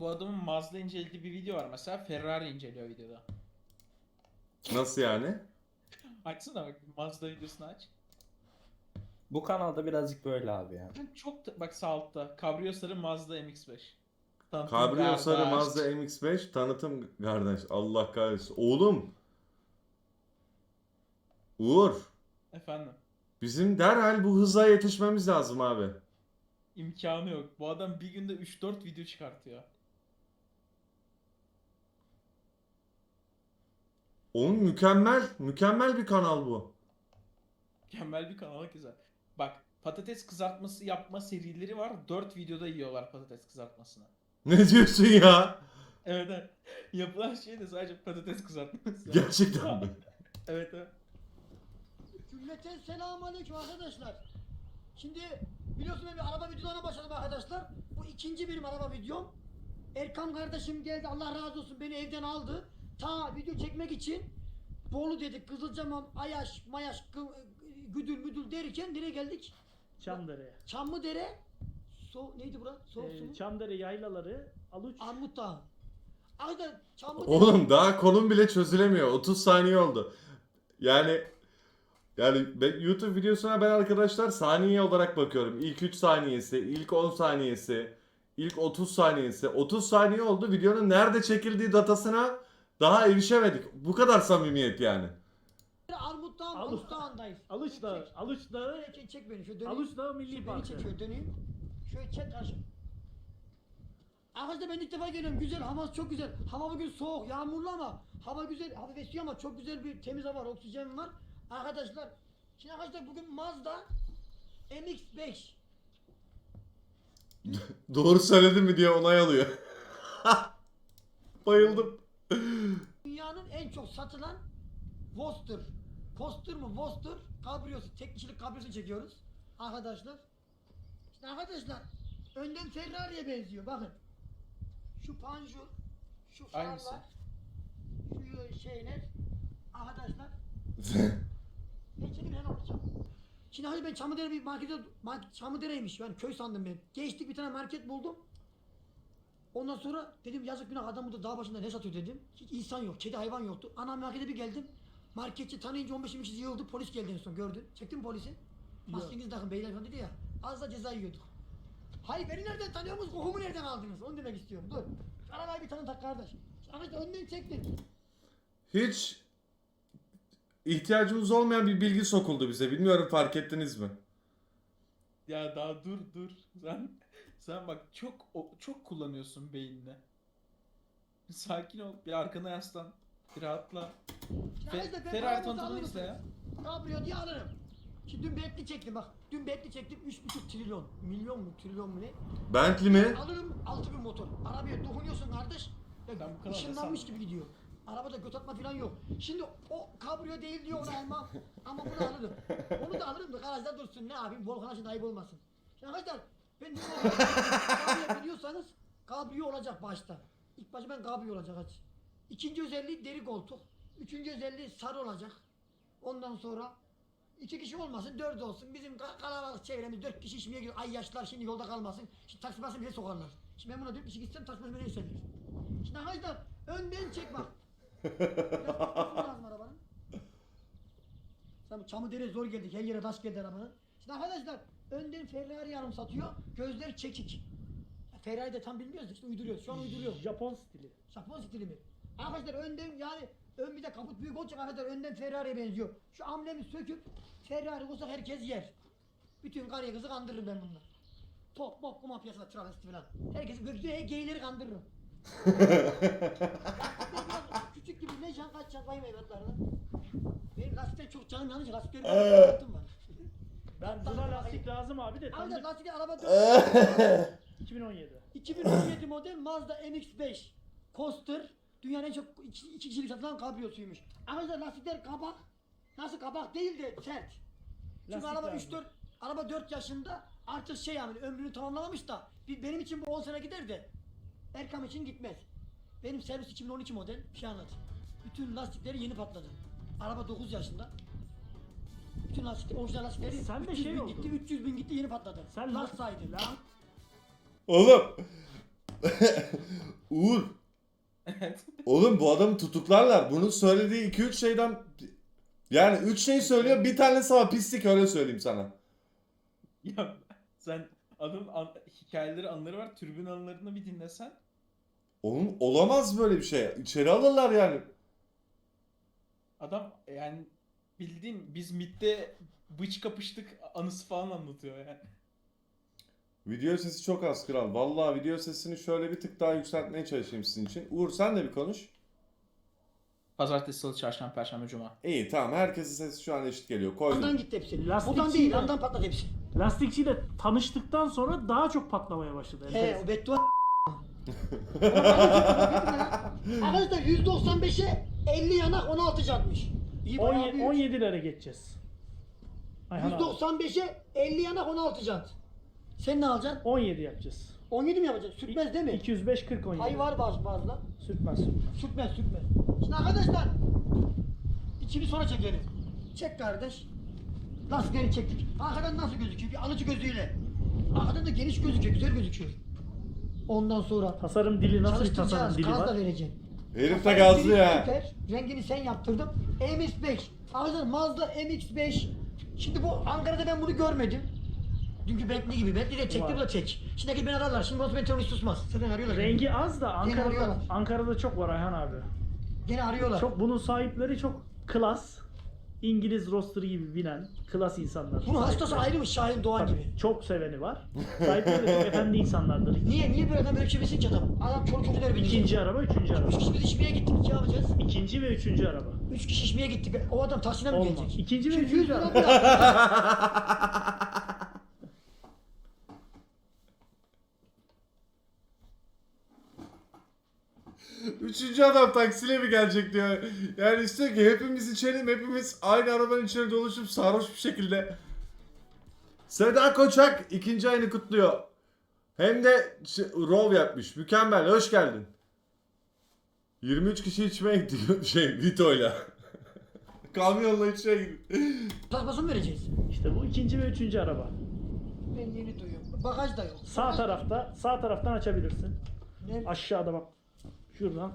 bu adamın Mazda incelediği bir video var mesela Ferrari inceliyor videoda. Nasıl yani? Açsana bak Mazda videosunu aç. Bu kanalda birazcık böyle abi ya. Çok da- bak sağ altta Cabrio sarı Mazda MX-5. Tanıtım Cabrio sarı kardeş. Mazda MX-5 tanıtım kardeş. Allah kahretsin. Oğlum. Uğur. Efendim. Bizim derhal bu hıza yetişmemiz lazım abi. imkanı yok. Bu adam bir günde 3-4 video çıkartıyor. Oğlum mükemmel. Mükemmel bir kanal bu. Mükemmel bir kanal güzel. Bak patates kızartması yapma serileri var. 4 videoda yiyorlar patates kızartmasını. Ne diyorsun ya? Evet evet. Yapılan şey de sadece patates kızartması. Gerçekten mi? evet evet. Cümleten selamünaleyküm arkadaşlar. Şimdi biliyorsunuz ben bir araba videolarına başladım arkadaşlar. Bu ikinci benim araba videom. Erkan kardeşim geldi Allah razı olsun beni evden aldı. Ta video çekmek için Bolu dedik Kızılcamam, Ayaş, Mayaş, Güdül, Müdül derken nereye geldik? Çamdere. Çamlıdere. So neydi bura? So, Ee. Çamdere yaylaları Aluç. Armut Dağı. Arkadaşlar Çamlıdere. Oğlum daha konum bile çözülemiyor. 30 saniye oldu. Yani yani ben, YouTube videosuna ben arkadaşlar saniye olarak bakıyorum. İlk 3 saniyesi, ilk 10 saniyesi, ilk 30 saniyesi. 30 saniye oldu. Videonun nerede çekildiği datasına daha erişemedik. Bu kadar samimiyet yani. Armut Dağı, Aluç- Aluç Dağı'ndayız. Çek, Dağı. çek. Aluç Dağı. Şöyle çek, çek beni şöyle döneyim. Aluç Dağı Milli Beni Parkı. çekiyor döneyim. Şöyle çek karşım. Arkadaşlar ben ilk defa geliyorum. Güzel, hava çok güzel. Hava bugün soğuk, yağmurlu ama hava güzel, hafif esiyor ama çok güzel bir temiz hava var, oksijen var. Arkadaşlar, şimdi arkadaşlar bugün Mazda MX-5. Doğru söyledim mi diye onay alıyor. Bayıldım. Dünyanın en çok satılan Voster. Poster mu Voster? Kabriyosu, tek kişilik kabriyosu çekiyoruz. Arkadaşlar. İşte arkadaşlar, önden Ferrari'ye benziyor bakın. Şu panjur, şu farlar, Aynısı. şu şeyler. Arkadaşlar, ben çekim ben olacağım. Şimdi hadi ben Çamlıdere bir markete, market, Çamlıdere'ymiş yani köy sandım ben. Geçtik bir tane market buldum. Ondan sonra dedim yazık günah adam burada dağ başında ne satıyor dedim. Hiç insan yok, kedi hayvan yoktu. Ana markete bir geldim. Marketçi tanıyınca 15-20 kişi yığıldı. Polis geldi en son gördün. Çektin mi polisi? Maskenizi takın beyler falan dedi ya. Az da ceza yiyorduk. Hayır beni nereden tanıyorsunuz? Kokumu nereden aldınız? Onu demek istiyorum. Dur. Arabayı bir tanı tak kardeş. Arkadaşlar önden çektin. Hiç ihtiyacımız olmayan bir bilgi sokuldu bize. Bilmiyorum fark ettiniz mi? Ya daha dur dur. Sen sen bak çok çok kullanıyorsun beynini. Bir Sakin ol. Bir arkana yaslan. Bir rahatla. Fe- Ferrari alır izle ya. Cabrio diye alırım. Şimdi dün betli çektim bak. Dün betli çektim 3,5 trilyon. Milyon mu trilyon mu ne? Bentley mi? Alırım 6000 motor. Arabaya dokunuyorsun kardeş. Ben Ya, bu kadar da ışınlanmış gibi gidiyor. Arabada göt atma falan yok. Şimdi o kabrio değil diyor onu almam. Ama bunu alırım. Onu da alırım da garajda dursun. Ne yapayım? Volkan şimdi ayıp olmasın. Şimdi arkadaşlar ben kabrio biliyorsanız kabrio olacak başta. İlk başta ben kabrio olacak aç. İkinci özelliği deri koltuk. Üçüncü özelliği sarı olacak. Ondan sonra iki kişi olmasın, dört olsun. Bizim ka- kalabalık çevremiz dört kişi işmeye gidiyor. Ay yaşlar şimdi yolda kalmasın. Şimdi taksi basın bize sokarlar. Şimdi ben buna dört kişi gitsem taksi basın beni isterler. Şimdi arkadaşlar önden çek bak. Lazım arabanın. Sen bu çamı dere zor geldik. Her yere taş geldi arabanın. Şimdi arkadaşlar önden Ferrari yanım satıyor. Gözler çekik. Ferrari de tam bilmiyoruz işte uyduruyoruz. Şu an uyduruyoruz. Japon stili. Japon stili mi? Arkadaşlar önden yani ön bir de kaput büyük olacak arkadaşlar önden Ferrari'ye benziyor. Şu amblemi söküp Ferrari olsa herkes yer. Bütün karıya kızı kandırırım ben bunlar. Top mop kuma piyasada travesti falan. Herkesi götürdüğü geyleri kandırırım. Ben Küçük gibi ne can kaç çaklayayım evlatlarına. Benim lastikten çok canım yanınca lastiklerim sıkıntım var. Ben buna lastik lazım abi de. Tam Arkadaşlar bir- lastikler araba 4 2017. 2017 model Mazda MX-5 Coaster dünyanın en çok iki, iki kişilik satılan kabriyosuymuş. Arkadaşlar lastikler kabak. Nasıl kabak değil de sert. Çünkü Lastik araba lazım. 3 4 araba 4 yaşında artık şey yani ömrünü tamamlamamış da bir, benim için bu 10 sene gider de Erkam için gitmez. Benim servis 2012 model bir şey anlat. Bütün lastikleri yeni patladı. Araba 9 yaşında. Bütün lastik, orijinal lastikleri Sen de 300 şey bin oldu. gitti, 300 bin gitti yeni patladı. Sen Last saydı. Lan- Oğlum. Uğur. Oğlum bu adamı tutuklarlar. Bunun söylediği 2-3 şeyden yani 3 şey söylüyor bir tanesi ama pislik öyle söyleyeyim sana. Ya sen adamın an- hikayeleri anıları var. Tribün anılarını bir dinlesen. Oğlum olamaz böyle bir şey. İçeri alırlar yani. Adam yani bildiğin biz midde bıç kapıştık anısı falan anlatıyor yani. Video sesi çok az kral. Vallahi video sesini şöyle bir tık daha yükseltmeye çalışayım sizin için. Uğur sen de bir konuş. Pazartesi, salı, çarşamba, perşembe, cuma. İyi tamam herkesin sesi şu an eşit geliyor. Koydum. Yandan gitti hepsi. Lastik Buradan değil, çiğne. yandan patladı hepsi. Lastikçiyle tanıştıktan sonra daha çok patlamaya başladı. He, o beddua Arkadaşlar %95'e 50 yanak 16 jantmış. İyi bayağı 17, büyük. 17'lere geçeceğiz. Ayhan abi. %95'e 50 yanak 16 jant. Sen ne alacaksın? 17 yapacağız. 17 mi yapacaksın? Sürtmez değil mi? 205 40 17. Ay var bazı bazılar. Sürtmez sürtmez. Sürtmez sürtmez. Şimdi arkadaşlar içini sonra çekelim. Çek kardeş. Lastikleri çektik. Arkadan nasıl gözüküyor? Bir alıcı gözüyle. Arkadan da geniş gözüküyor, güzel gözüküyor. Ondan sonra Tasarım dili nasıl bir tasarım çalıştıracağız, dili gaz da var? vereceğim. Herif de gazlı ya. süper. Rengini sen yaptırdın. MX5. Arkadaşlar Mazda MX5. Şimdi bu Ankara'da ben bunu görmedim. Dünkü Bentley gibi. Bentley de çekti bu da çek. Şimdi beni ararlar. Şimdi beni terörist tutmaz. Zaten arıyorlar. Rengi az da Ankara'da arıyorlar. Ankara'da çok var Ayhan abi. Gene arıyorlar. Çok bunun sahipleri çok klas. İngiliz roster gibi binen klas insanlar. Bunun hastası Sahipleri. ayrıymış Şahin Doğan Tabii, gibi. Çok seveni var. Sahipleri de çok efendi insanlardır. Niye? Niye böyle adam böyle bir şey bilsin ki adam? Adam çoluk çocukları bilecek. İkinci araba, üçüncü araba. Üç kişi biz içmeye gittik. Ne yapacağız? İkinci ve üçüncü araba. Üç kişi içmeye gittik. O adam taksine mi Olmaz. gelecek? İkinci ve Şimdi üçüncü 100 lira araba. Üçüncü adam taksiyle mi gelecek diyor. Yani istiyor ki hepimiz içelim, hepimiz aynı arabanın içine doluşup sarhoş bir şekilde. Seda Koçak ikinci ayını kutluyor. Hem de şey, rol yapmış. Mükemmel. Hoş geldin. 23 kişi içmeye gidiyor şey Vito'yla. Kamyonla içmeye gidiyor. Tasmasını mı vereceğiz? İşte bu ikinci ve üçüncü araba. Ben yeni duyuyorum. Bagaj da yok. Sağ tarafta, sağ taraftan açabilirsin. Ne? Aşağıda bak. Şuradan.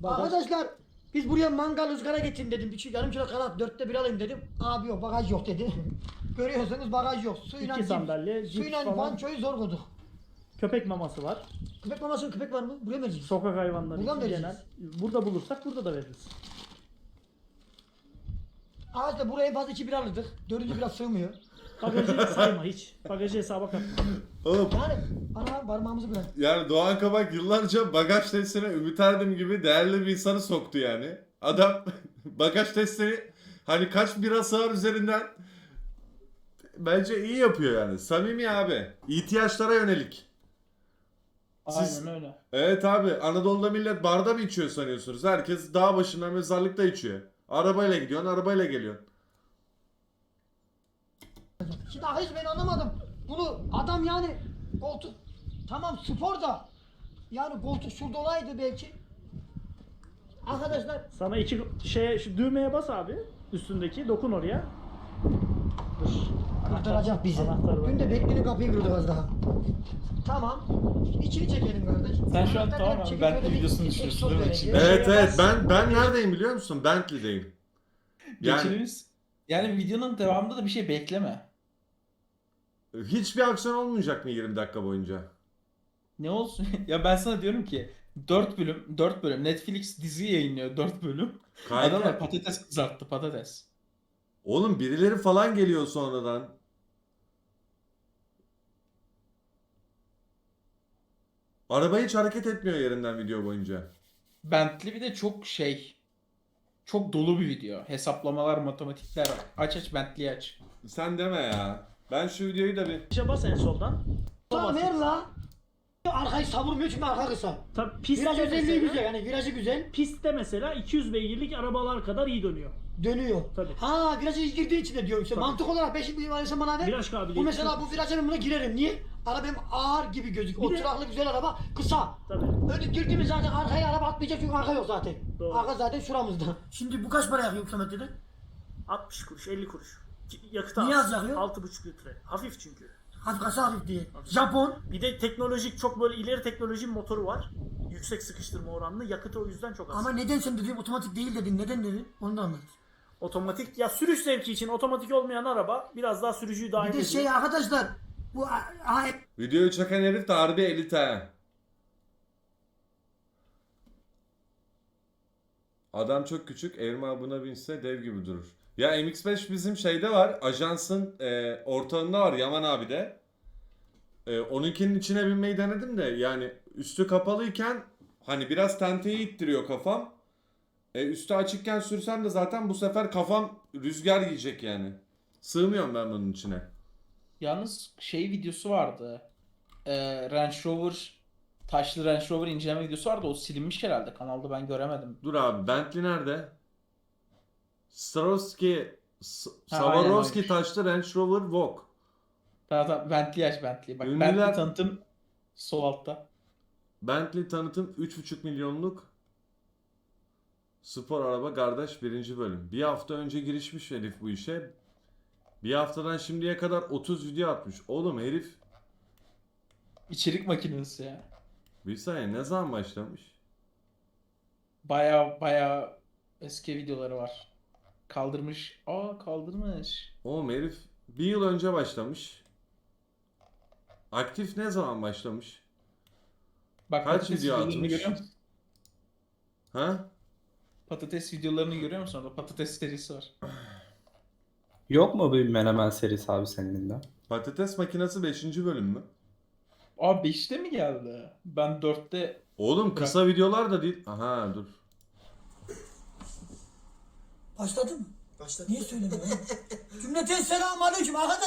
Bagaj. Arkadaşlar biz buraya mangal ızgara getirin dedim. Bir şey, yarım kilo kanat dörtte bir alayım dedim. Abi yok bagaj yok dedi. Görüyorsunuz bagaj yok. Suyla İki sandalye, cips Suyla falan. bançoyu zor koyduk. Köpek maması var. Köpek mamasının köpek var mı? Buraya mı vereceğiz? Sokak hayvanları Buradan için vereceğiz. genel. Burada bulursak burada da veririz. Arkadaşlar buraya en fazla iki bir alırdık. Dördüncü biraz sığmıyor. Bagajı sayma hiç. Bagajı hesaba katma. Oğlum Yani ana parmağımızı bırak. yani Doğan Kabak yıllarca bagaj testine Ümit Erdem gibi değerli bir insanı soktu yani. Adam bagaj testini hani kaç bira sığar üzerinden bence iyi yapıyor yani. Samimi abi. İhtiyaçlara yönelik. Siz- Aynen öyle. Evet abi Anadolu'da millet barda mı içiyor sanıyorsunuz? Herkes dağ başında mezarlıkta içiyor. Arabayla gidiyorsun, arabayla geliyorsun. Şimdi arkadaşlar ben anlamadım. Bunu adam yani koltuk tamam spor da yani koltuk şurada olaydı belki. Arkadaşlar Sana iki şey şu düğmeye bas abi. Üstündeki dokun oraya. Dur. kurtaracak bizi. Var. Dün de beklediğin kapıyı kırdı az daha. Tamam. İçini çekelim kardeş. Sen şu an Hatta tamamen çekip Bentley böyle bir videosunu egzoz düşünüyorsun değil mi? İçinde- Evet evet ben ben neredeyim biliyor musun? Bentley'deyim. Yani Geçenimiz yani videonun devamında da bir şey bekleme. Hiçbir aksiyon olmayacak mı 20 dakika boyunca? Ne olsun? ya ben sana diyorum ki 4 bölüm 4 bölüm Netflix dizi yayınlıyor 4 bölüm. Kanka, Adamlar patates kızarttı patates. oğlum birileri falan geliyor sonradan. Araba hiç hareket etmiyor yerinden video boyunca. Bentley bir de çok şey çok dolu bir video. Hesaplamalar, matematikler. Aç aç Bentley'i aç. Sen deme ya. Ben şu videoyu da bir... İşe bas en soldan. Tamam ver la. Arkayı savurmuyor çünkü arka kısa. Tabii pistte Viraj özelliği mesela, güzel yani virajı güzel. pistte mesela 200 beygirlik arabalar kadar iyi dönüyor. Dönüyor. Tabii. Ha virajı girdiği için de diyorum işte. Tabii. Mantık olarak ben şimdi varsa bana ver. Viraj kabiliyeti. Bu mesela bu viraja ben buna girerim. Niye? Araba benim ağır gibi gözüküyor. Bir de- Oturaklı güzel araba kısa. Tabii. Öyle girdiğimiz zaten arkaya araba atmayacak çünkü arka yok zaten. Doğru. Arka zaten şuramızda. Şimdi bu kaç para yakıyor kilometrede? 60 kuruş, 50 kuruş. Yakıt Niye az. yakıyor? 6,5 litre. Hafif çünkü. Hafif hafif diye. Japon. Bir de teknolojik çok böyle ileri teknoloji motoru var. Yüksek sıkıştırma oranlı. Yakıtı o yüzden çok az. Ama neden sen dediğin otomatik değil dedin. Neden dedin? Onu da anlat. Otomatik ya sürüş zevki için otomatik olmayan araba biraz daha sürücüyü dahil Bir de ediyor. şey arkadaşlar. Bu a- a- Videoyu çeken herif de harbi elit ha. Adam çok küçük. Evrim buna binse dev gibi durur. Ya MX-5 bizim şeyde var. Ajansın e, ortağında var Yaman abi de. E, onunkinin içine binmeyi denedim de yani üstü kapalıyken hani biraz tenteyi ittiriyor kafam. E, üstü açıkken sürsem de zaten bu sefer kafam rüzgar yiyecek yani. Sığmıyorum ben bunun içine. Yalnız şey videosu vardı. Ee, Range Rover taşlı Range Rover inceleme videosu vardı. O silinmiş herhalde. Kanalda ben göremedim. Dur abi Bentley nerede? Swarovski S- Ha, Swarovski taşlı Range Rover Vogue. Tamam tamam Bentley aç Bentley. Bak Ünlüler- Bentley tanıtım sol altta. Bentley tanıtım 3,5 milyonluk spor araba kardeş birinci bölüm. Bir hafta önce girişmiş herif bu işe. Bir haftadan şimdiye kadar 30 video atmış. Oğlum herif İçerik makinesi ya. bir saniye ne zaman başlamış? Baya baya eski videoları var. Kaldırmış. Aa kaldırmış. Oğlum herif bir yıl önce başlamış. Aktif ne zaman başlamış? Bak Kaç patates video videolarını atmış? görüyor musun? Ha? Patates videolarını görüyor musun orada? Patates serisi var. Yok mu bir menemen serisi abi senin de? Patates makinesi 5. bölüm mü? Aa 5'te mi geldi? Ben 4'te Oğlum kısa videolar da değil. Aha dur. Başladı mı? Başladı. Niye söylemiyorsun? Cümleten selamun aleyküm arkadaşlar.